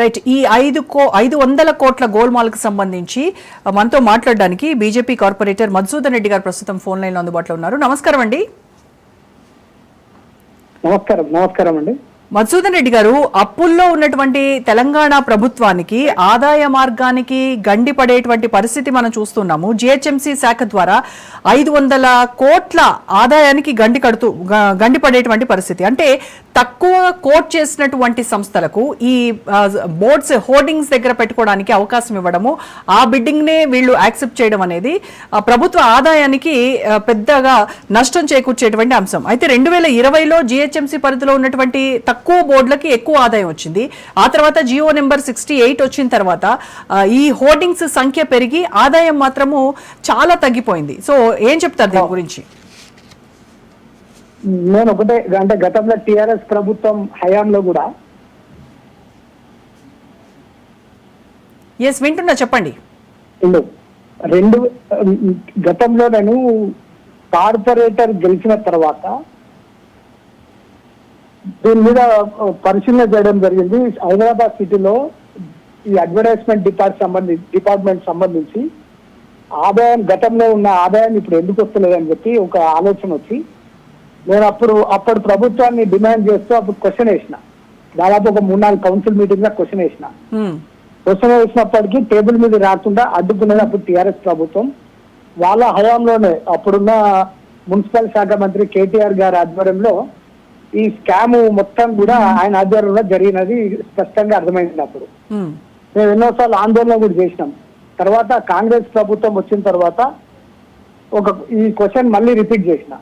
Right ఈ ఐదు కో ఐదు వందల కోట్ల గోల్మాల్కి సంబంధించి మనతో మాట్లాడడానికి బీజేపీ కార్పొరేటర్ మధుసూదన్ రెడ్డి గారు ప్రస్తుతం ఫోన్ లైన్లో అందుబాటులో ఉన్నారు. నమస్కారం అండి. నమస్కారం నమస్కారం అండి. మధుసూదన్ రెడ్డి గారు అప్పుల్లో ఉన్నటువంటి తెలంగాణ ప్రభుత్వానికి ఆదాయ మార్గానికి గండి పడేటువంటి పరిస్థితి మనం చూస్తున్నాము. జిహెచ్ఎంసీ శాఖ ద్వారా ఐదు వందల కోట్ల ఆదాయానికి గండి కడుతూ గండి పడేటువంటి పరిస్థితి. అంటే తక్కువ కోట్ చేసినటువంటి సంస్థలకు ఈ బోర్డ్స్ హోర్డింగ్స్ దగ్గర పెట్టుకోవడానికి అవకాశం ఇవ్వడము ఆ బిడ్డింగ్ నే వీళ్ళు యాక్సెప్ట్ చేయడం అనేది ప్రభుత్వ ఆదాయానికి పెద్దగా నష్టం చేకూర్చేటువంటి అంశం. అయితే రెండు వేల ఇరవైలో జిహెచ్ఎంసీ పరిధిలో ఉన్నటువంటి తక్కువ బోర్డులకి ఎక్కువ ఆదాయం వచ్చింది. ఆ తర్వాత జియో నెంబర్ సిక్స్టీ ఎయిట్ వచ్చిన తర్వాత ఈ హోర్డింగ్స్ సంఖ్య పెరిగి ఆదాయం మాత్రము చాలా తగ్గిపోయింది. సో ఏం చెప్తారు దీని గురించి? నేను ఒకటే అంటే గతంలో టిఆర్ఎస్ ప్రభుత్వం హయాంలో కూడా ఎస్ వింటున్నా చెప్పండి. రెండు రెండు గతంలో నేను కార్పొరేటర్ గెలిచిన తర్వాత దీని మీద పరిశీలన చేయడం జరిగింది. హైదరాబాద్ సిటీలో ఈ అడ్వర్టైజ్మెంట్ డిపార్ట్ సంబంధించి డిపార్ట్మెంట్ సంబంధించి ఆదాయం గతంలో ఉన్న ఆదాయం ఇప్పుడు ఎందుకు వస్తలేదని చెప్పి ఒక ఆలోచన వచ్చి నేను అప్పుడు అప్పుడు ప్రభుత్వాన్ని డిమాండ్ చేస్తూ అప్పుడు క్వశ్చన్ వేసిన. దాదాపు ఒక మూడు నాలుగు కౌన్సిల్ మీటింగ్లో క్వశ్చన్ వేసిన. క్వశ్చన్ వేసినప్పటికీ టేబుల్ మీద రాకుండా అడ్డుకున్నది అప్పుడు టిఆర్ఎస్ ప్రభుత్వం. వాళ్ళ హయాంలోనే అప్పుడున్న మున్సిపల్ శాఖ మంత్రి కేటీఆర్ గారి ఆధ్వర్యంలో ఈ స్కామ్ మొత్తం కూడా ఆయన ఆధ్వర్యంలో జరిగినది స్పష్టంగా అర్థమైంది అప్పుడు. మేము ఎన్నోసార్లు ఆందోళన కూడా చేసినాం. తర్వాత కాంగ్రెస్ ప్రభుత్వం వచ్చిన తర్వాత ఒక ఈ క్వశ్చన్ మళ్ళీ రిపీట్ చేసిన.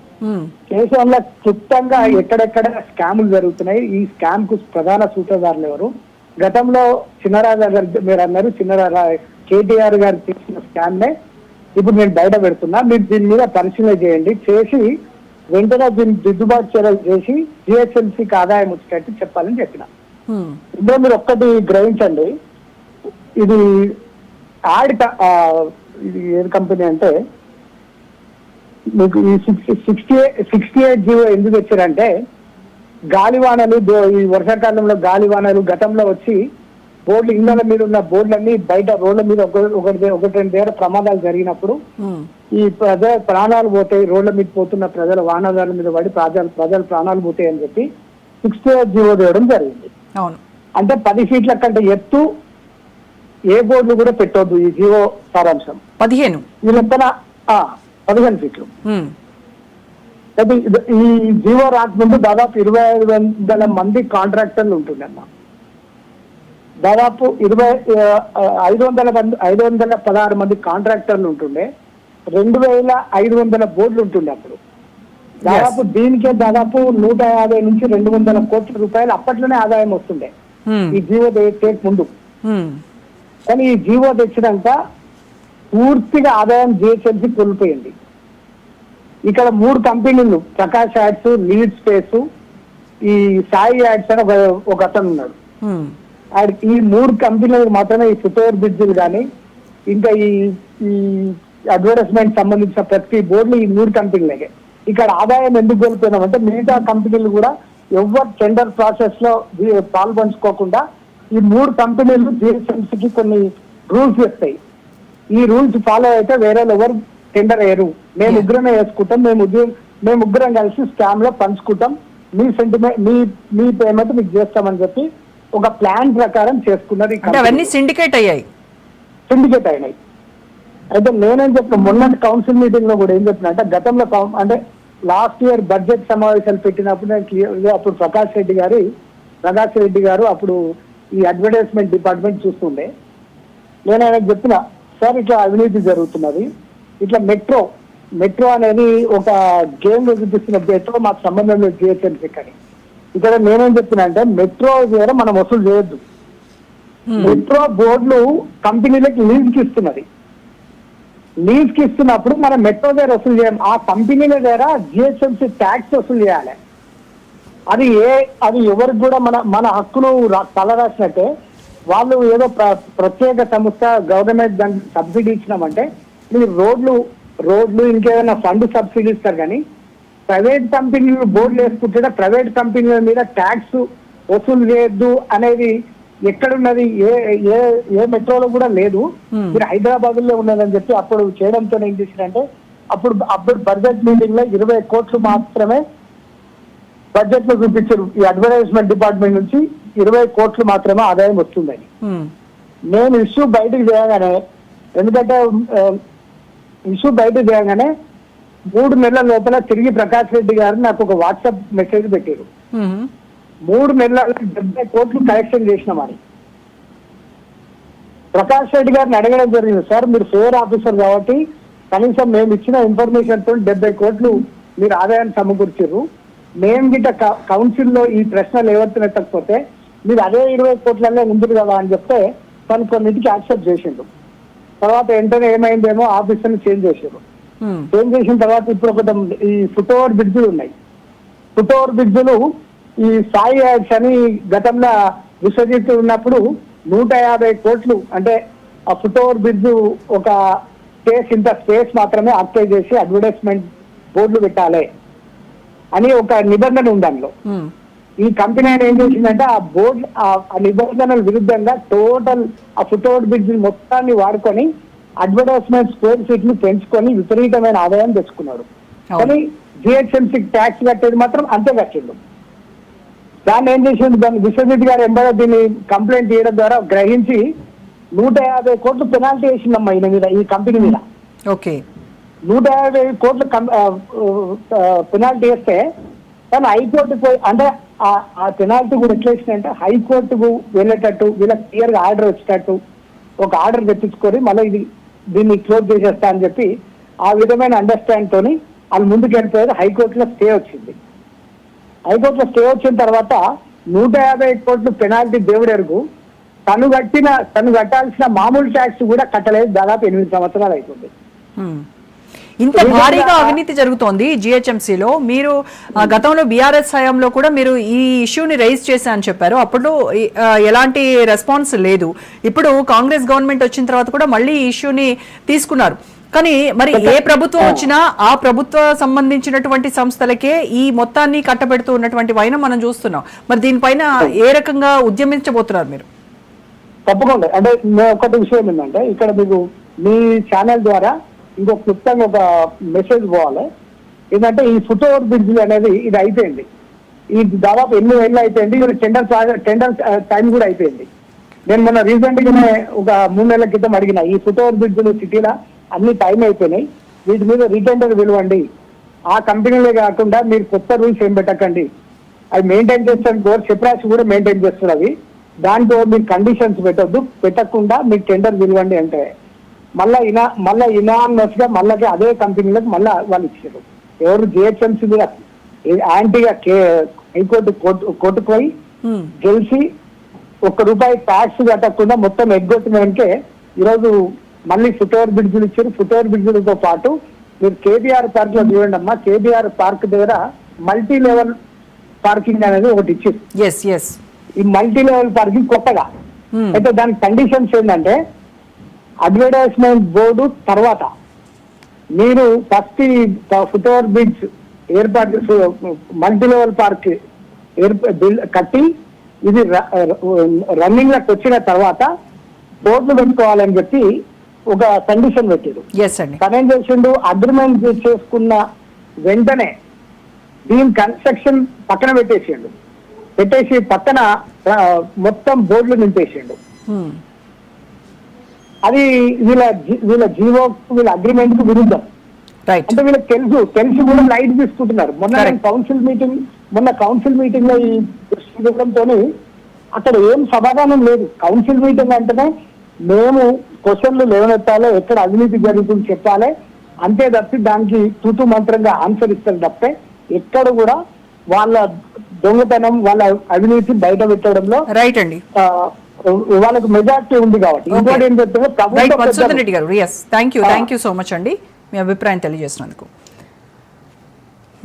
కేశవంలో క్లుప్తంగా ఎక్కడెక్కడ స్కాములు జరుగుతున్నాయి ఈ స్కామ్కు ప్రధాన సూత్రధారులు ఎవరు? గతంలో చిన్నరాజా గారు మీరు అన్నారు చిన్నరాజా కేటీఆర్ గారు చేసిన స్కామ్ నే ఇప్పుడు నేను బయట పెడుతున్నా. మీరు దీని మీద పరిశీలన చేయండి. చేసి వెంటనే దీన్ని దిద్దుబాటు చర్యలు చేసి జిహెచ్ఎంసీకి ఆదాయం వచ్చేటట్టు చెప్పాలని చెప్పిన. ఇందులో మీరు ఒక్కటి గ్రహించండి ఇది యాడ్ క- ఆ, ఇది ఏది కంపెనీ అంటే మీకు ఈ సిక్స్టీ సిక్స్టీ ఎయిట్ జీవో ఎందుకు వచ్చారంటే గాలివానలు ఈ వర్షాకాలంలో గాలివానలు గతంలో వచ్చి బోర్డులు ఇళ్ళ మీద ఉన్న బోర్డులన్నీ బయట రోడ్ల మీద ఒక ఒకటి ఒకటి రెండు దగ్గర ప్రమాదాలు జరిగినప్పుడు. ఈ ప్రజల ప్రాణాలు పోతాయి రోడ్ల మీద పోతున్న ప్రజల వాహనదారుల మీద పడి ప్రజల ప్రజల ప్రాణాలు పోతాయి అని చెప్పి ఎయిట్ జీవో తేవడం జరిగింది. అవును. అంటే పది ఫీట్ల కంటే ఎత్తు ఏ బోర్డులు కూడా పెట్టొద్దు ఈ జీవో సారాంశం. పదిహేను. ఆ, పదిహేను ఫీట్లు. అయితే ఈ జీవో రాకముందు దాదాపు ఇరవై ఐదు వందల మంది కాంట్రాక్టర్లు ఉంటుండమ్మా దాదాపు ఇరవై ఐదు వందల మంది ఐదు వందల పదహారు మంది కాంట్రాక్టర్లు ఉంటుండే. రెండు వేల ఐదు వందల బోర్డులు ఉంటుండే అప్పుడు. దాదాపు దీనికే దాదాపు నూట యాభై నుంచి రెండు వందల కోట్ల రూపాయలు అప్పట్లోనే ఆదాయం వస్తుండే. హ్మ్. ఈ జీవో తేక ముందు. హ్మ్. కానీ ఈ జీవో తెచ్చినాక పూర్తిగా ఆదాయం జిహెచ్ఎంసీ కోల్పోయింది. ఇక్కడ మూడు కంపెనీలు ప్రకాష్ యాడ్స్ లీడ్ స్పేస్ ఈ సాయి యాడ్స్ అని ఒక ఒక అతను ఉన్నాడు. ఈ మూడు కంపెనీలకు మాత్రమే ఈ ఫుట్వేర్ బ్రిడ్జిలు కానీ ఇంకా ఈ ఈ అడ్వర్టైజ్మెంట్ సంబంధించిన ప్రతి బోర్డులు ఈ మూడు కంపెనీలకే. ఇక్కడ ఆదాయం ఎందుకు కోల్పోయినామంటే మిగతా కంపెనీలు కూడా ఎవరు టెండర్ ప్రాసెస్లో పాల్పంచుకోకుండా ఈ మూడు కంపెనీలు జిఎస్ఎంసీకి కొన్ని రూల్స్ ఇస్తాయి ఈ రూల్స్ ఫాలో అయితే వేరే ఎవరు టెండర్ అయ్యారు. మేము ఉగ్రమే వేసుకుంటాం మేము ఉద్యోగం మేము ముగ్గురం కలిసి స్కామ్లో పంచుకుంటాం. మీ సెంటిమెంట్ మీ మీ పేమెంట్ మీకు చేస్తామని చెప్పి ఒక ప్లాన్ ప్రకారం అంటే అవన్నీ సిండికేట్ అయ్యాయి. సిండికేట్ అయినాయి. అయితే నేనేం చెప్పిన మొన్నటి కౌన్సిల్ మీటింగ్లో కూడా ఏం చెప్పిన అంటే గతంలో అంటే లాస్ట్ ఇయర్ బడ్జెట్ సమావేశాలు పెట్టినప్పుడు అప్పుడు ప్రకాష్ రెడ్డి గారి ప్రకాష్ రెడ్డి గారు అప్పుడు ఈ అడ్వర్టైజ్మెంట్ డిపార్ట్మెంట్ చూస్తుండే. నేను ఆయనకు చెప్పిన సార్ ఇట్లా అవినీతి జరుగుతున్నది. ఇట్లా మెట్రో మెట్రో అనేది ఒక గేమ్లో చూపిస్తున్న మెట్రో మాకు సంబంధం లేదు జిహెచ్ఎంసీ కానీ. ఇక్కడ నేనేం చెప్పిన అంటే మెట్రో ద్వారా మనం వసూలు చేయొద్దు. మెట్రో బోర్డులు కంపెనీలకు లీజ్కి ఇస్తున్నది. లీజ్కి ఇస్తున్నప్పుడు మనం మెట్రో దగ్గర వసూలు చేయాలి ఆ కంపెనీల దగ్గర జిహెచ్ఎంసీ ట్యాక్స్ వసూలు చేయాలి. అది ఏ అది ఎవరికి కూడా మన మన హక్కులు తలరాసినట్టే వాళ్ళు ఏదో ప్ర- ప్రత్యేక సంస్థ గవర్నమెంట్ దానికి సబ్సిడీ ఇచ్చినామంటే మీరు రోడ్లు రోడ్లు ఇంకేదైనా ఫండ్ సబ్సిడీ ఇస్తారు కానీ ప్రైవేట్ కంపెనీలు బోర్డులు వేసుకుంటే ప్రైవేట్ కంపెనీల మీద ట్యాక్స్ వసూలు చేయొద్దు అనేది ఎక్కడున్నది ఏ ఏ ఏ మెట్రోలో కూడా లేదు. Hmm. మీరు హైదరాబాద్లో ఉన్నదని చెప్పి అప్పుడు చేయడంతో ఏం చేసిరంటే అప్పుడు అప్పుడు బడ్జెట్ మీటింగ్లో ఇరవై కోట్లు మాత్రమే బడ్జెట్లో చూపించారు. ఈ అడ్వర్టైజ్మెంట్ డిపార్ట్మెంట్ నుంచి ఇరవై కోట్లు మాత్రమే ఆదాయం వస్తుందని. ఉమ్, నేను ఇష్యూ బయటకు చేయగానే ఎందుకంటే ఇష్యూ బయటకు చేయగానే మూడు నెలల లోపల తిరిగి ప్రకాష్ రెడ్డి గారు నాకు ఒక వాట్సాప్ మెసేజ్ పెట్టారు. మూడు నెలల డెబ్బై కోట్లు కలెక్షన్ చేసినామని ప్రకాష్ రెడ్డి గారిని అడగడం జరిగింది. సార్ మీరు ఫేర్ ఆఫీసర్ కాబట్టి కనీసం మేము ఇచ్చిన ఇన్ఫర్మేషన్తో డెబ్బై కోట్లు మీరు ఆదాయాన్ని సమకూర్చారు. మేము గిట్ట కౌన్సిల్లో ఈ ప్రశ్నలు లేవెత్తనకపోతే మీరు అదే ఇరవై కోట్లల్లో ఉంటుంది కదా అని చెప్తే తను కొన్నింటికి యాక్సెప్ట్ చేసిండు. తర్వాత వెంటనే ఏమైందేమో ఆఫీసర్ని చేంజ్ చేశారు ఉమ్, చేంజ్ చేసిన తర్వాత ఇప్పుడు ఒక ఈ ఫుట్ ఓవర్ బ్రిడ్జ్లు ఉన్నాయి. ఫుట్ ఓవర్ బ్రిడ్జ్లు ఈ సాయి యాడ్స్ అని గతంలో విశ్వజిత్ ఉన్నప్పుడు నూట యాభై కోట్లు అంటే ఆ ఫుట్ ఓవర్ బ్రిడ్జ్ ఒక స్పేస్ ఇంత స్పేస్ మాత్రమే ఆక్యుపై చేసి అడ్వర్టైజ్మెంట్ బోర్డులు పెట్టాలి అని ఒక నిబంధన ఉంది అందులో. ఉమ్, ఈ కంపెనీ ఆయన ఏం చేసిందంటే ఆ బోర్డు ఆ నిబంధనల విరుద్ధంగా టోటల్ ఆ ఫుట్ ఓవర్ బ్రిడ్జ్ మొత్తాన్ని వాడుకొని అడ్వర్టైజ్మెంట్ స్క్వేర్ ఫీట్ని పెంచుకొని విపరీతమైన ఆదాయం తెచ్చుకున్నాడు. కానీ జిహెచ్ఎంసీ ట్యాక్స్ కట్టేది మాత్రం అంతే కట్టిండు. దాన్ని ఏం చేసిండు? దాన్ని విశ్వజిత్ గారు ఎంబడో దీన్ని కంప్లైంట్ చేయడం ద్వారా గ్రహించి నూట యాభై కోట్లు పెనాల్టీ వేసిందమ్మా ఈయన మీద ఈ కంపెనీ మీద. ఓకే. నూట యాభై కోట్లు పెనాల్టీ వేస్తే తను హైకోర్టుకు పోయి అంటే ఆ- ఆ పెనాల్టీ కూడా ఎట్లా వేసిందంటే హైకోర్టుకు వెళ్ళేటట్టు వీళ్ళకి క్లియర్గా ఆర్డర్ వచ్చేటట్టు ఒక ఆర్డర్ తెప్పించుకొని మళ్ళీ ఇది దీన్ని క్లోజ్ చేసేస్తా అని చెప్పి ఆ విధమైన అండర్స్టాండ్ తోని వాళ్ళు ముందుకు వెళ్ళిపోయారు హైకోర్టులో స్టే వచ్చింది. హైకోర్టులో స్టే వచ్చిన తర్వాత నూట యాభై కోట్లు పెనాల్టీ దేవుడెరుగు తను కట్టిన తను కట్టాల్సిన మామూలు ట్యాక్స్ కూడా కట్టలేదు. దాదాపు ఎనిమిది సంవత్సరాలు అవుతుంది ఇంత భారీగా అవినీతి జరుగుతోంది జిహెచ్ఎంసీలో మీరు గతంలో బీఆర్ఎస్ హయాంలో కూడా మీరు ఈ ఇష్యూని రైజ్ చేశా అని చెప్పారు. అప్పుడు ఎలాంటి రెస్పాన్స్ లేదు. ఇప్పుడు కాంగ్రెస్ గవర్నమెంట్ వచ్చిన తర్వాత కూడా మళ్ళీ ఈ ఇష్యూని తీసుకున్నారు. కానీ మరి ఏ ప్రభుత్వం వచ్చినా ఆ ప్రభుత్వ సంబంధించినటువంటి సంస్థలకే ఈ మొత్తాన్ని కట్టబెడుతూ ఉన్నటువంటి వైనం మనం చూస్తున్నాం. మరి దీనిపైన ఏ రకంగా ఉద్యమించబోతున్నారు మీరు? తప్పకుండా. అంటే ఒకటి విషయం ఏంటంటే ఇక్కడ మీకు మీ ఛానల్ ద్వారా ఇంకో క్లుప్తంగా ఒక మెసేజ్ పోవాలి. ఏంటంటే ఈ ఫుట్ ఓవర్ బ్రిడ్జ్ అనేది ఇది అయిపోయింది. ఇది దాదాపు ఎన్ని ఏళ్ళు అయిపోయింది. ఇది టెండర్ టెండర్ టైం కూడా అయిపోయింది. నేను మొన్న రీసెంట్ గానే ఒక మూడు నెలల క్రితం అడిగిన ఈ ఫుట్ ఓవర్ బ్రిడ్జ్లు సిటీలో అన్ని టైం అయిపోయినాయి. వీటి మీద రీటెండర్ పిలవండి ఆ కంపెనీలే కాకుండా మీరు కొత్త రూల్స్ ఏం పెట్టకండి. అవి మెయింటైన్ చేస్తాను గోర్ చెప్పరాసి కూడా మెయింటైన్ చేస్తారు అవి. దాంట్లో మీరు కండిషన్స్ పెట్టొద్దు. పెట్టకుండా మీరు టెండర్ పిలవండి అంటే. మళ్ళా ఇనా మళ్ళా ఇనామస్గా మళ్ళీ అదే కంపెనీలకు మళ్ళా వాళ్ళు ఇచ్చారు. ఎవరు జిహెచ్ఎంసీ మీద యాంటీగా హైకోర్టు కోర్టు కోర్టుకు పోయి ఉమ్, గెలిచి ఒక్క రూపాయి ట్యాక్స్ కట్టకుండా మొత్తం ఎగ్గొట్టినాకే ఈరోజు మళ్ళీ ఫుట్ఓవర్ బ్రిడ్జ్లు ఇచ్చారు. ఫుట్ఓవర్ బ్రిడ్జ్లతో పాటు మీరు కేబీఆర్ పార్క్లో చూడండి అమ్మా కేబీఆర్ పార్క్ దగ్గర మల్టీ లెవెల్ పార్కింగ్ అనేది ఒకటి ఎస్ ఈ మల్టీ లెవెల్ పార్కింగ్ కొత్తగా. అయితే దాని కండిషన్స్ ఏంటంటే అడ్వర్టైజ్మెంట్ బోర్డు తర్వాత మీరు ఫస్ట్ ఈ ఫుట్ఓవర్ బ్రిడ్జ్ ఏర్పాటు మల్టీ లెవెల్ పార్క్ కట్టి ఇది రన్నింగ్లోకి వచ్చిన తర్వాత బోర్డులు పెట్టుకోవాలని చెప్పి ఒక కండిషన్ పెట్టారు. తనేం చేసిండు? అగ్రిమెంట్ చేసుకున్న వెంటనే దీని కన్స్ట్రక్షన్ పక్కన పెట్టేసిండు. పెట్టేసి పక్కన మొత్తం బోర్డులు నింపేసిండు. ఉమ్, అది వీళ్ళ వీళ్ళ జీవో వీళ్ళ అగ్రిమెంట్కు విరుద్ధం. అంటే వీళ్ళకి తెలుసు తెలిసి కూడా లైట్ తీసుకుంటున్నారు. మొన్న. కౌన్సిల్ మీటింగ్ మొన్న కౌన్సిల్ మీటింగ్లో ఈ చూడడంతో అక్కడ ఏం సమాధానం లేదు. కౌన్సిల్ మీటింగ్ అంటేనే మేము క్వశ్చన్లు లేవనెత్తాలి ఎక్కడ అవినీతి జరుగుతుంది చెప్పాలి. అంతే తప్పి దానికి తూతు మంత్రంగా ఆన్సర్ ఇస్తారు తప్పే. ఎక్కడ కూడా వాళ్ళ దొంగతనం వాళ్ళ అవినీతి బయట పెట్టడంలో రైట్ అండి. వాళ్ళకు మెజార్టీ ఉంది కాబట్టి. ఇంకోటి ఏం చెప్తే రైట్ ప్రభుత్వ Reddy garu thank you. Thank you so much అండి మీ అభిప్రాయం తెలియజేసినందుకు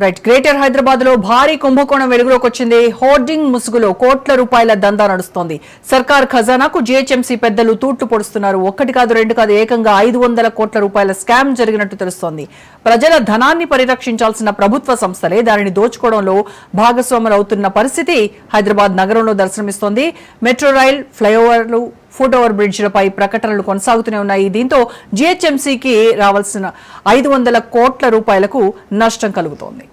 రైట్ గ్రేటర్ హైదరాబాద్లో భారీ కుంభకోణం వెలుగులోకి వచ్చింది హోర్డింగ్ ముసుగులో కోట్ల రూపాయల దందా నడుస్తోంది. సర్కార్ ఖజానాకు జీహెచ్ఎంసీ పెద్దలు తూట్లు పొడుస్తున్నారు. ఒక్కటి కాదు రెండు కాదు ఏకంగా ఐదు వందల కోట్ల రూపాయల స్కామ్ జరిగినట్టు తెలుస్తోంది. ప్రజల ధనాన్ని పరిరక్షించాల్సిన ప్రభుత్వ సంస్థలే దానిని దోచుకోవడంలో భాగస్వాములు అవుతున్న పరిస్థితి హైదరాబాద్ నగరంలో దర్శనమిస్తోంది. మెట్రో రైల్ ఫ్లైఓవర్లు ఫుట్ ఓవర్ బ్రిడ్జ్లపై ప్రకటనలు కొనసాగుతూనే ఉన్నాయి. దీంతో జీహెచ్ఎంసీకి రావాల్సిన ఐదు వందల కోట్ల రూపాయలకు నష్టం కలుగుతోంది.